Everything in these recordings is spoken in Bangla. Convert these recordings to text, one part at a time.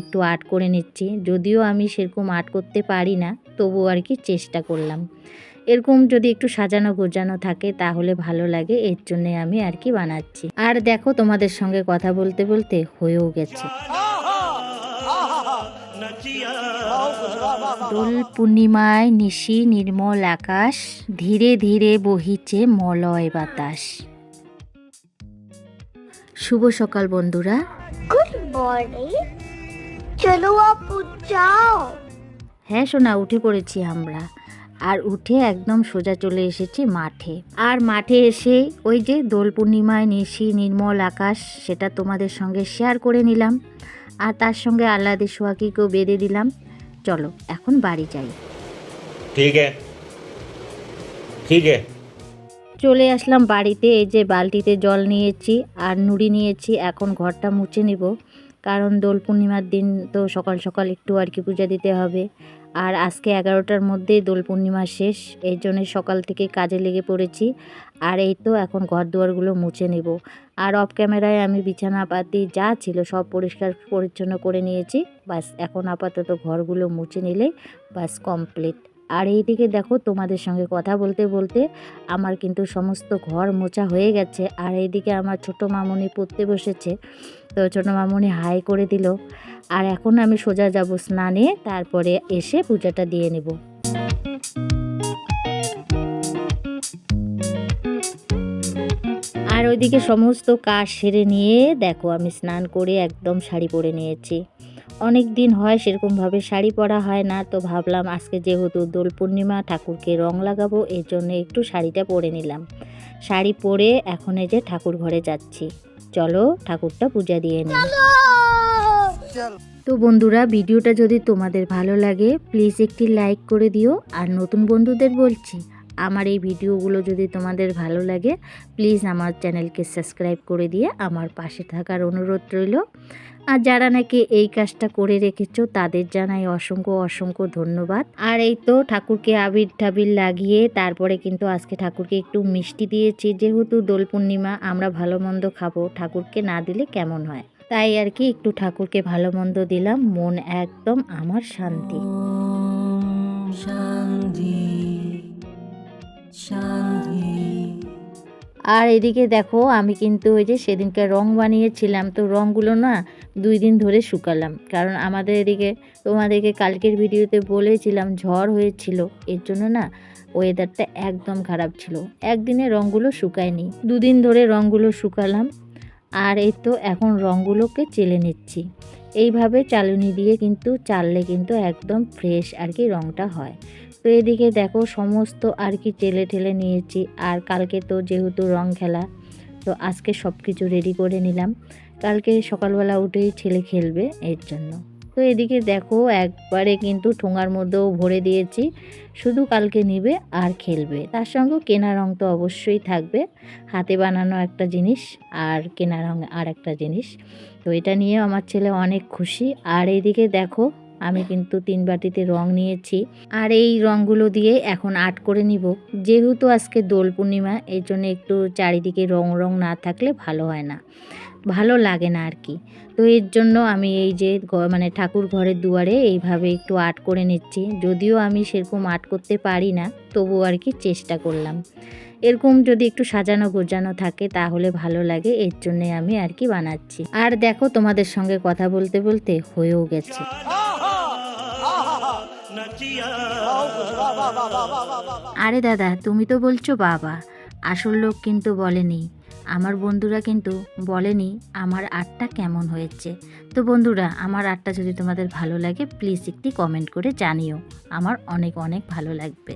একটু আর্ট করে নিচ্ছি। যদিও আমি সেরকম আর্ট করতে পারি না তবু আর কি চেষ্টা করলাম। এরকম যদি একটু সাজানো গোজানো থাকে, তাহলে ভালো লাগে, এর জন্যে আমি আর কি বানাচ্ছি। আর দেখো তোমাদের সঙ্গে কথা বলতে বলতে হয়েও গেছে। দোল পূর্ণিমায় নিশি, নির্মল আকাশ, ধীরে ধীরে বহিছে মলয় বাতাস। শুভ সকাল বন্ধুরা। গুড মর্নিং চলো আপু যাও। হ্যাঁ সোনা উঠে পড়েছি আমরা। আর উঠে একদম সোজা চলে এসেছি মাঠে। আর মাঠে এসে ওই যে দোল পূর্ণিমায় নিশি নির্মল আকাশ সেটা তোমাদের সঙ্গে শেয়ার করে নিলাম। আর তার সঙ্গে আল্লাদে সোহাকিকেও বেঁধে দিলাম। চলো এখন বাড়ি যাই। ঠিক ঠিক চলে আসলাম বাড়িতে এই যে বালতিতে জল নিয়েছি আর নুড়ি নিয়েছি এখন ঘরটা মুছে নিব। কারণ দোল পূর্ণিমার দিন তো সকাল সকাল একটু আর কি পূজা দিতে হবে। আর আজকে এগারোটার মধ্যেই দোল পূর্ণিমা শেষ এই জন্য সকাল থেকে কাজে লেগে পড়েছি। আর এই তো এখন ঘর দুয়ারগুলো মুছে নেব। আর অফ ক্যামেরায় আমি বিছানা পাতি যা ছিল সব পরিষ্কার পরিচ্ছন্ন করে নিয়েছি। বাস এখন আপাতত ঘরগুলো মুছে নিলে বাস কমপ্লিট আর এইদিকে দেখো তোমাদের সঙ্গে কথা বলতে বলতে আমার কিন্তু সমস্ত ঘর মোছা হয়ে গেছে। আর এইদিকে আমার ছোট মামুনি পড়তে বসেছে। তো ছোট মামুনি হাই করে দিল। আর এখন আমি সোজা যাব স্নানে, তারপরে এসে পূজাটা দিয়ে নেব। আর ওইদিকে সমস্ত কাজ সেরে নিয়ে দেখো আমি স্নান করে একদম শাড়ি পরে নিয়েছি। অনেক দিন হয় সেরকমভাবে শাড়ি পরা হয় না তো ভাবলাম আজকে যেহেতু দোল পূর্ণিমা ঠাকুরকে রং লাগাবো এর জন্য একটু শাড়িটা পরে নিলাম। শাড়ি পরে এখন এই যে ঠাকুর ঘরে যাচ্ছি। চলো ঠাকুরটা পূজা দিয়ে নিই। তো বন্ধুরা ভিডিওটা যদি তোমাদের ভালো লাগে প্লিজ একটি লাইক করে দিও। আর নতুন বন্ধুদের বলছি আমার এই ভিডিওগুলো যদি তোমাদের ভালো লাগে প্লিজ আমার চ্যানেলকে সাবস্ক্রাইব করে দিয়ে আমার পাশে থাকার অনুরোধ রইল। আর যারা নাকি এই কাজটা করে রেখেছো, তাদের জানাই অসংখ্য অসংখ্য ধন্যবাদ। আর এই তো ঠাকুরকে আবির ঠাবির লাগিয়ে তারপরে কিন্তু আজকে ঠাকুরকে একটু মিষ্টি দিয়েছি। যেহেতু দোল পূর্ণিমা, আমরা ভালো মন্দ খাব। ঠাকুরকে না দিলে কেমন হয়? তাই আর কি একটু ঠাকুরকে ভালো মন্দ দিলাম। মন একদম আমার শান্তি। শান্তি। আর এদিকে দেখো, আমি কিন্তু ওই যে সেদিনকে রং বানিয়েছিলাম, তো রঙগুলো না দুই দিন ধরে শুকালাম। কারণ আমাদের এদিকে, তোমাদেরকে কালকের ভিডিওতে বলেছিলাম, ঝড় হয়েছিল। এর জন্য না ওয়েদারটা একদম খারাপ ছিল। একদিনে রঙগুলো শুকায়নি। দুদিন ধরে রঙগুলো শুকালাম। আর এই তো এখন রঙগুলোকে চেলে নিচ্ছি। এইভাবে চালুনি দিয়ে কিন্তু চাললে কিন্তু একদম ফ্রেশ আর কি রঙটা হয়। তো এদিকে দেখো সমস্ত আর কি টেলে ঠেলে নিয়েছি আর কালকে তো যেহেতু রং খেলা, তো আজকে সব কিছু রেডি করে নিলাম। কালকে সকালবেলা উঠেই ছেলে খেলবে এর জন্য। তো এদিকে দেখো একবারে কিন্তু ঠোঙার মধ্যেও ভরে দিয়েছি। শুধু কালকে নিবে আর খেলবে। তার সঙ্গেও কেনা রং তো অবশ্যই থাকবে। হাতে বানানো একটা জিনিস আর কেনা রং আর একটা জিনিস। তো এটা নিয়েও আমার ছেলে অনেক খুশি। আর এদিকে দেখো আমি কিন্তু তিন বাটিতে রং নিয়েছি। আর এই রঙগুলো দিয়ে এখন আর্ট করে নিব। যেহেতু আজকে দোল পূর্ণিমা, এই জন্য একটু চারিদিকে রং রং না থাকলে ভালো হয় না। ভালো লাগে না আর কি। তো এর জন্য আমি এই যে মানে ঠাকুর ঘরের দুয়ারে এইভাবে একটু আর্ট করে নিচ্ছি। যদিও আমি সেরকম আর্ট করতে পারি না তবু আর কি চেষ্টা করলাম। এরকম যদি একটু সাজানো গোজানো থাকে, তাহলে ভালো লাগে। এর জন্যে আমি আর কি বানাচ্ছি। আর দেখো তোমাদের সঙ্গে কথা বলতে বলতে হয়েও গেছে। আরে দাদা, তুমি তো বলছো বাবা। আসল লোক কিন্তু বলেনি। আমার বন্ধুরা কিন্তু বলেনি আমার আর্টটা কেমন হয়েছে। তো বন্ধুরা, আমার আর্টটা যদি তোমাদের ভালো লাগে প্লিজ একটি কমেন্ট করে জানিও। আমার অনেক অনেক ভালো লাগবে।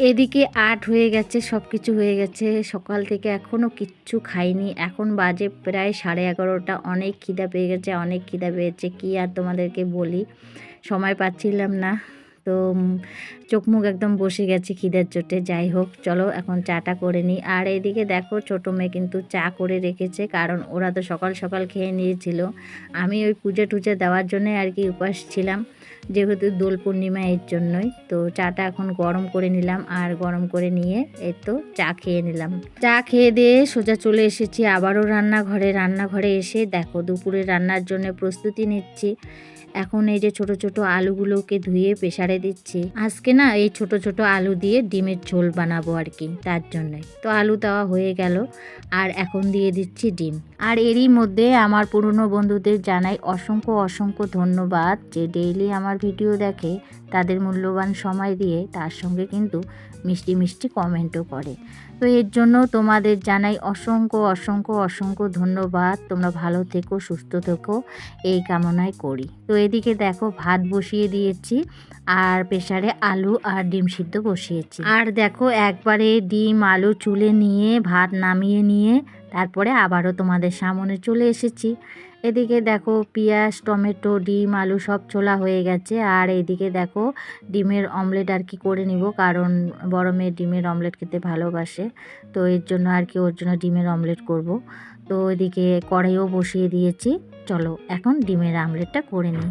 এদিকে আট হয়ে গেছে সব কিছু হয়ে গেছে। সকাল থেকে এখনও কিচ্ছু খাইনি। এখন বাজে প্রায় সাড়ে এগারোটা। অনেক খিদা পেয়ে গেছে, অনেক খিদা পেয়েছে। কি আর তোমাদেরকে বলি? সময় পাচ্ছিলাম না। তো চোখ মুখ একদম বসে গেছে খিদের চোটে। যাই হোক, চলো এখন চাটা করে নিই। আর এদিকে দেখো, ছোটো মেয়ে কিন্তু চা করে রেখেছে, কারণ ওরা তো সকাল সকাল খেয়ে নিয়েছিল। আমি ওই পুজো টুজো দেওয়ার জন্যে আর কি উপাস ছিলাম, যেহেতু দোল পূর্ণিমা এর জন্যই। তো চাটা এখন গরম করে নিলাম, আর গরম করে নিয়ে এই তো চা খেয়ে নিলাম। চা খেয়ে দিয়ে সোজা চলে এসেছি, আবারও রান্নাঘরে। রান্নাঘরে এসে দেখো, দুপুরে রান্নার জন্য প্রস্তুতি নিচ্ছি। এখন এই যে ছোট ছোট আলুগুলোকে ধুয়ে প্রেসারে দিচ্ছি। আজকে না এই ছোট ছোট আলু দিয়ে ডিমের ঝোল বানাবো আর কি, তার জন্যই তো আলু দেওয়া হয়ে গেল, আর এখন দিয়ে দিচ্ছি ডিম। আর এরই মধ্যে আমার পুরনো বন্ধুদের জানাই অসংখ্য অসংখ্য ধন্যবাদ যে ডেইলি আমার ভিডিও দেখে তাদের মূল্যবান সময় দিয়ে তার সঙ্গে কিন্তু মিষ্টি মিষ্টি কমেন্টও করে। তো এর জন্য তোমাদের জানাই অসংখ্য অসংখ্য অসংখ্য ধন্যবাদ। তোমরা ভালো থেকো, সুস্থ থেকো, এই কামনায় করি। তো এদিকে দেখো ভাত বসিয়ে দিয়েছি আর প্রেসারে আলু আর ডিম সিদ্ধ বসিয়েছি। আর দেখো একবারে ডিম, আলু চুলে নিয়ে, ভাত নামিয়ে নিয়ে তারপরে আবারও তোমাদের সামনে চলে এসেছি। এদিকে দেখো পেঁয়াজ, টমেটো, ডিম, আলু সব ছোলা হয়ে গেছে। আর এদিকে দেখো ডিমের অমলেট আর কি করে নিব, কারণ বড় মেয়ে ডিমের অমলেট খেতে ভালোবাসে। তো এর জন্য আর কি ওর জন্য ডিমের অমলেট করব। তো এদিকে কড়াইও বসিয়ে দিয়েছি। চলো এখন ডিমের আমলেটটা করে নিই।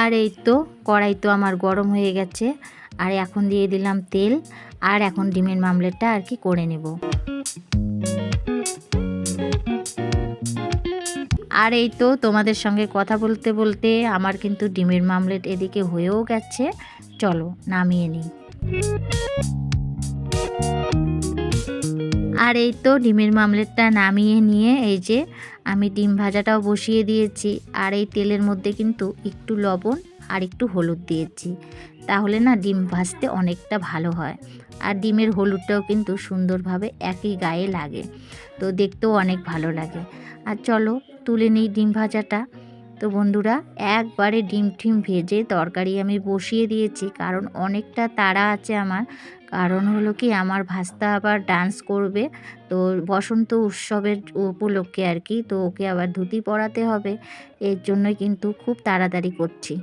আর এই তো কড়াই তো আমার গরম হয়ে গেছে। আর এখন দিয়ে দিলাম তেল। আর এখন ডিমের মামলেটটা আর কি করে নেব। আর এই তো তোমাদের সঙ্গে কথা বলতে বলতে আমার কিন্তু ডিমের মামলেট এদিকে হয়েও গেছে। চলো, নামিয়ে নিই। আর এই তো ডিমের মামলেটটা নামিয়ে নিয়ে এই যে আমি ডিম ভাজাটাও বসিয়ে দিয়েছি। আর এই তেলের মধ্যে কিন্তু একটু লবণ আর একটু হলুদ দিয়েছি। তাহলে না ডিম ভাজতে অনেকটা ভালো হয়। আর ডিমের হলুদটাও কিন্তু সুন্দরভাবে একই গায়ে লাগে। তো দেখতেও অনেক ভালো লাগে। আর চলো তুলে নিই ডিম ভাজাটা। তো বন্ধুরা, একবারে ডিম টিম ভেজে তরকারি আমি বসিয়ে দিয়েছি, কারণ অনেকটা তাড়া আছে আমার। কারণ হলো কি, আমার ভাস্তা আবার ডান্স করবে, তো বসন্ত উৎসবের উপলক্ষে আর কি, তো ওকে আবার ধুতি পরাতে হবে। এর জন্যই কিন্তু খুব তাড়াতাড়ি করছি।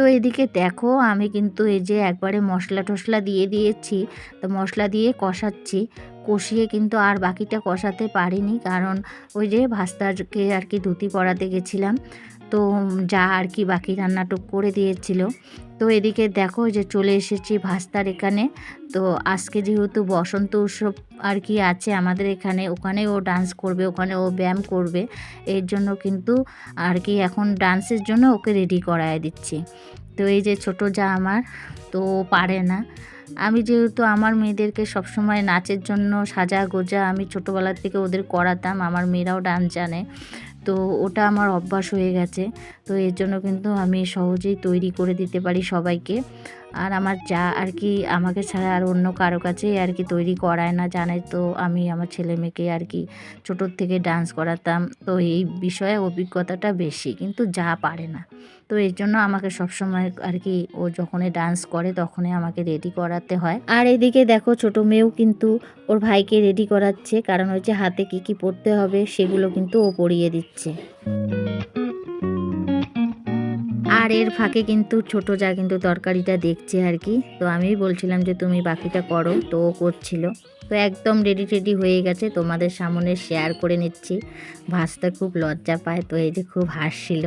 তো এদিকে দেখো আমি কিন্তু এই যে একবারে মশলা টশলা দিয়ে দিয়েছি। তো মশলা দিয়ে কষাচ্ছি। কষিয়ে কিন্তু আর বাকিটা কষাতে পারিনি কারণ ওই যে ভাস্তাকে আর কি ধুতি পরাতে গেছিলাম। তো যা আর কি বাকি রান্নাটুক করে দিয়েছিল। তো এদিকে দেখো যে চলে এসেছি ভাস্তার এখানে। তো আজকে যেহেতু বসন্ত উৎসব আর কি আছে আমাদের এখানে, ওখানে ও ডান্স করবে, ওখানে ও ব্যায়াম করবে। এর জন্য কিন্তু আর কি এখন ডান্সের জন্য ওকে রেডি করায় দিচ্ছি। তো এই যে ছোট যা আমার, তো পারে না। আমি যেহেতু আমার মেয়েদেরকে সবসময় নাচের জন্য সাজা গোজা আমি ছোটোবেলার থেকে ওদের করাতাম, আমার মেয়েরাও ডান্স জানে। তো ওটা আমার অভ্যাস হয়ে গেছে। তো এর জন্য কিন্তু আমি সহজেই তৈরি করে দিতে পারি সবাইকে। আর আমার যা আর কি আমাকে ছাড়া আর অন্য কারও কাছে আর কি তৈরি করায় না, জানে তো আমি আমার ছেলে মেয়েকে আর কি ছোটোর থেকে ডান্স করাতাম। তো এই বিষয়ে অভিজ্ঞতাটা বেশি, কিন্তু যা পারে না। তো এর জন্য আমাকে সবসময় আর কি ও যখনই ডান্স করে তখনই আমাকে রেডি করাতে হয়। আর এদিকে দেখো ছোট মেয়েও কিন্তু ওর ভাইকে রেডি করাচ্ছে, কারণ হচ্ছে হাতে কি কি পরতে হবে সেগুলো কিন্তু ও পরিয়ে দিচ্ছে। আর এর ফাঁকে কিন্তু ছোট যা কিন্তু তরকারিটা দেখছে আর কি। তো আমি বলছিলাম যে তুমি বাকিটা করো, তো ও করছিল। তো একদম রেডি টেডি হয়ে গেছে, তোমাদের সামনে শেয়ার করে নিচ্ছি। ভাসতে খুব লজ্জা পায়, তো এই যে খুব হাসছিল।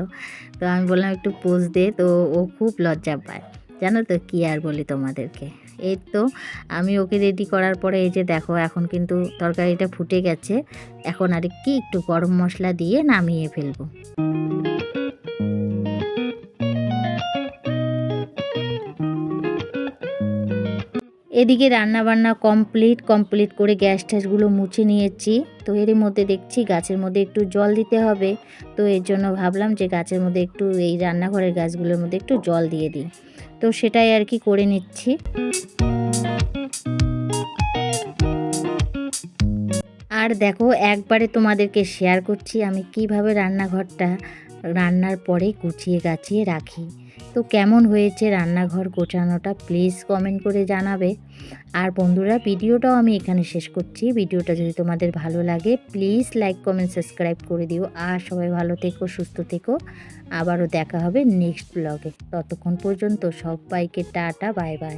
তো আমি বললাম একটু পোজ দে, তো ও খুব লজ্জা পায়। জানো তো কী আর বলি তোমাদেরকে? এই তো আমি ওকে রেডি করার পরে এই যে দেখো, এখন কিন্তু তরকারিটা ফুটে গেছে। এখন আর কি একটু গরম মশলা দিয়ে নামিয়ে ফেলব। এদিকে রান্না বান্না কমপ্লিট কমপ্লিট করে গ্যাস ট্যাসগুলো মুছে নিয়েছি। তো এর মধ্যে দেখছি গাছের মধ্যে একটু জল দিতে হবে। তো এর জন্য ভাবলাম যে গাছের মধ্যে একটু এই রান্নাঘরের গাছগুলোর মধ্যে একটু জল দিয়ে দিই। তো সেটাই আর কি করে নিচ্ছি। আর দেখো, একবারে তোমাদেরকে শেয়ার করছি, আমি কীভাবে রান্নাঘরটা রান্নার পরে গুছিয়ে গাছিয়ে রাখি। তো কেমন হয়েছে রান্নাঘর গোছানোটা প্লিজ কমেন্ট করে জানাবে। আর বন্ধুরা, ভিডিওটাও আমি এখানে শেষ করছি। ভিডিওটা যদি তোমাদের ভালো লাগে প্লিজ লাইক কমেন্ট সাবস্ক্রাইব করে দিও। আর সবাই ভালো থেকো, সুস্থ থেকো। আবারও দেখা হবে নেক্সট ব্লগে ততক্ষণ পর্যন্ত সবাইকে টাটা বাই বাই